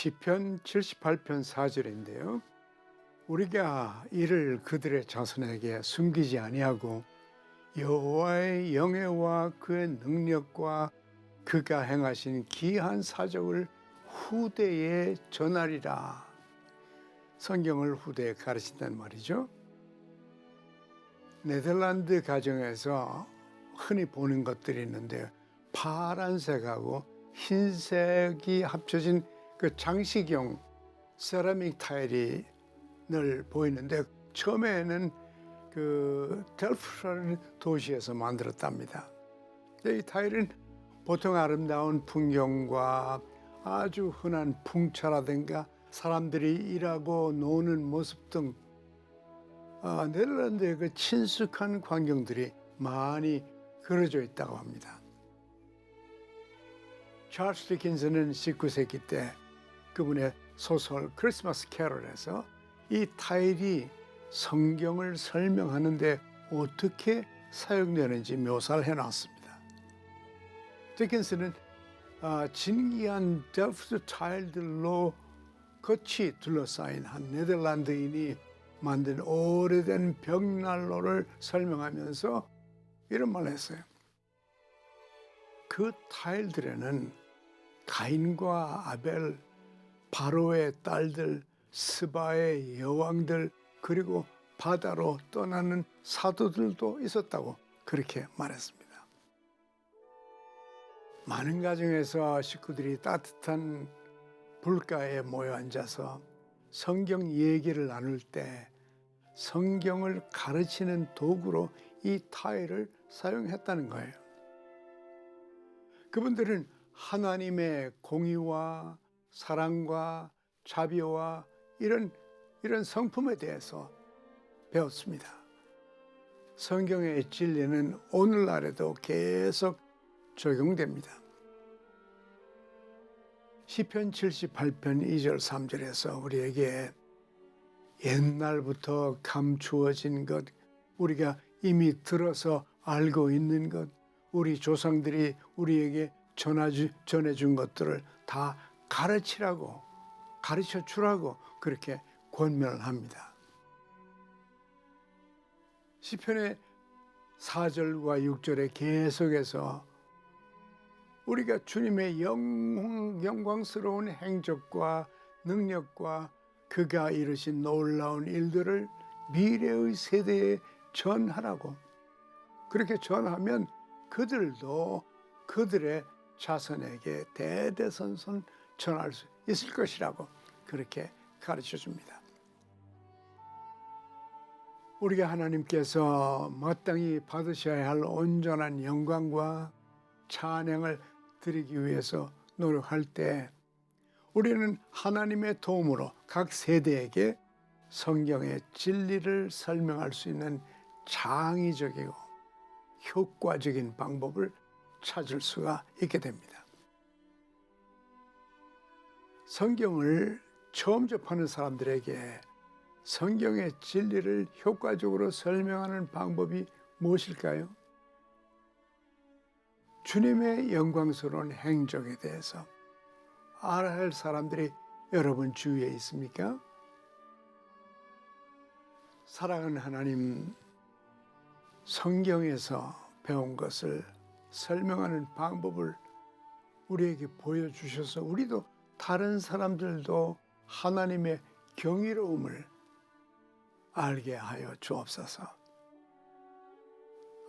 시편 78편 4절인데요. 우리가 이를 그들의 자손에게 숨기지 아니하고 여호와의 영예와 그의 능력과 그가 행하신 기한 사적을 후대에 전하리라. 성경을 후대에 가르친단 말이죠. 네덜란드 가정에서 흔히 보는 것들이 있는데 파란색하고 흰색이 합쳐진 그 장식용 세라믹 타일이 늘 보이는데 처음에는 그 델프라는 도시에서 만들었답니다. 이 타일은 보통 아름다운 풍경과 아주 흔한 풍차라든가 사람들이 일하고 노는 모습 등 아, 네덜란드의 그 친숙한 광경들이 많이 그려져 있다고 합니다. 찰스 디킨슨은 19세기 때 그분의 소설 크리스마스 캐럴에서 이 타일이 성경을 설명하는데 어떻게 사용되는지 묘사를 해놨습니다. 디킨슨은 아, 진기한 델프트 타일들로 겉이 둘러싸인 한 네덜란드인이 만든 오래된 벽난로를 설명하면서 이런 말을 했어요. 그 타일들에는 가인과 아벨, 바로의 딸들, 스바의 여왕들, 그리고 바다로 떠나는 사도들도 있었다고 그렇게 말했습니다. 많은 가정에서 식구들이 따뜻한 불가에 모여 앉아서 성경 얘기를 나눌 때 성경을 가르치는 도구로 이 타일을 사용했다는 거예요. 그분들은 하나님의 공의와 사랑과 자비와 이런 이런 성품에 대해서 배웠습니다. 성경의 진리는 오늘날에도 계속 적용됩니다. 시편 78편 2절 3절에서 우리에게 옛날부터 감추어진 것, 우리가 이미 들어서 알고 있는 것, 우리 조상들이 우리에게 전해준 것들을 다 가르치라고, 가르쳐 주라고 그렇게 권면을 합니다. 시편의 4절과 6절에 계속해서 우리가 주님의 영광, 영광스러운 행적과 능력과 그가 이루신 놀라운 일들을 미래의 세대에 전하라고 그렇게 전하면 그들도 그들의 자손에게 대대선선 전할 수 있을 것이라고 그렇게 가르쳐 줍니다. 우리가 하나님께서 마땅히 받으셔야 할 온전한 영광과 찬양을 드리기 위해서 노력할 때 우리는 하나님의 도움으로 각 세대에게 성경의 진리를 설명할 수 있는 창의적이고 효과적인 방법을 찾을 수가 있게 됩니다. 성경을 처음 접하는 사람들에게 성경의 진리를 효과적으로 설명하는 방법이 무엇일까요? 주님의 영광스러운 행적에 대해서 알아야 할 사람들이 여러분 주위에 있습니까? 사랑하는 하나님, 성경에서 배운 것을 설명하는 방법을 우리에게 보여주셔서 우리도 다른 사람들도 하나님의 경이로움을 알게 하여 주옵소서.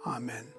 아멘.